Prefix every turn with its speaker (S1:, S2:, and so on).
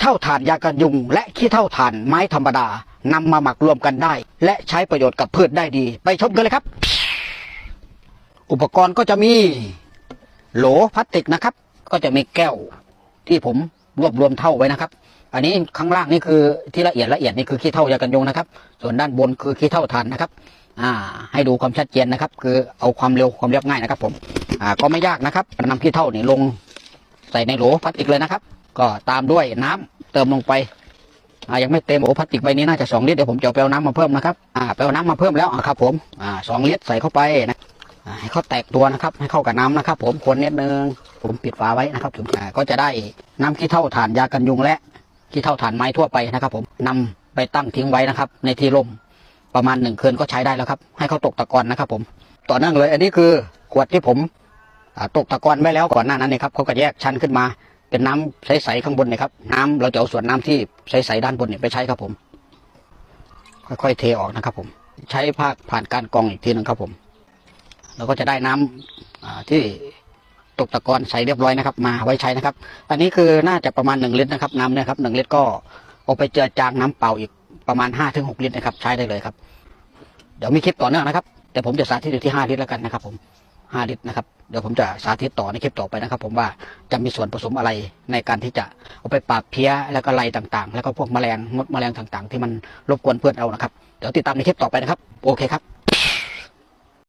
S1: เท่าถ่านยากันยุง และขี้เท่าถ่านไม้ธรรมดานำมาหมักรวมกันได้ และใช้ประโยชน์กับพืชได้ดี ไปชมกันเลยครับ อุปกรณ์ก็จะมีโหลพลาสติกนะครับ ก็จะมีแก้วที่ผมรวบรวมเท่าไว้นะครับ อันนี้ข้างล่างนี่คือที่ละเอียดละเอียดนี่คือขี้เท่ายากันยุงนะครับ ส่วนด้านบนคือขี้เท่าถ่านนะครับ อ่า ให้ดูความชัดเจนนะครับ คือเอาความเร็วความเรียบง่ายนะครับ ผม อ่า ก็ไม่ยากนะครับนำขี้เท่านี่ลงใส่ในโหลพลาสติกเลยนะครับ ก็ตามด้วยน้ำเติมลงไปอ่ายังไม่เต็มโอ้พลาสติกใบนี้น่าจะสองลิตรเดี๋ยวผมจะเปเอาน้ำมาเพิ่มนะครับอ่าไปเอาน้ำมาเพิ่มแล้วอ่าครับผมอ่าสองลิตรใส่เข้าไปนะให้เขาแตกตัวนะครับ ให้เข้ากับน้ำนะครับ ผมคนนิดนึงผมปิดฝาไว้นะครับผมก็จะได้น้ำขี้เท่าถ่านยากันยุงและขี้เท่าถ่านไม้ทั่วไปนะครับ ผมนำไปตั้งทิ้งไว้นะครับ ในที่ร่มประมาณหนึ่งคืนก็ใช้ได้แล้วครับ ให้เขาตกตะกอนนะครับ ผมต่อเนื่องเลย อันนี้คือขวดที่ผมตกตะกอนไว้แล้วก่อนหน้านั้นนะครับเขาก็แยกชั้นขึ้นมา เป็นน้ำใสๆข้างบนนะครับ น้ำเราจะเอาส่วนน้ำที่ใสๆด้านบนเนี่ยไปใช้ครับผม ค่อยๆเทออกนะครับ ผม ใช้ภาคผ่านการกรองอีกทีหนึ่งครับผมเราก็จะได้น้ำอ่าที่ตกตะกอนใสเรียบร้อยนะครับ มาไว้ใช้นะครับ อันนี้คือน่าจะประมาณหนึ่งลิตรนะครับน้ำเนี่ยครับหนึ่งลิตรก็เอาไปเจือจางน้ำเปล่าอีกประมาณห้าถึงหกลิตรนะครับ ใช้ได้เลยครับ เดี๋ยวมีคลิปต่อเนื่องนะครับ แต่ผมจะสาธิตอยู่ที่ห้าลิตรแล้วกันนะครับผม ห้าลิตรนะครับ เดี๋ยวผมจะสาธิตต่อในคลิปต่อไปนะครับ ผมว่าจะมีส่วนผสมอะไรในการที่จะเอาไปปราบเพี้ยแล้วก็ไล่ต่างๆ แล้วก็พวกแมลงมดแมลงต่างๆ ที่มันรบกวนเพื่อนเรานะครับ เดี๋ยวติดตามในคลิปต่อไปนะครับ โอเคครับ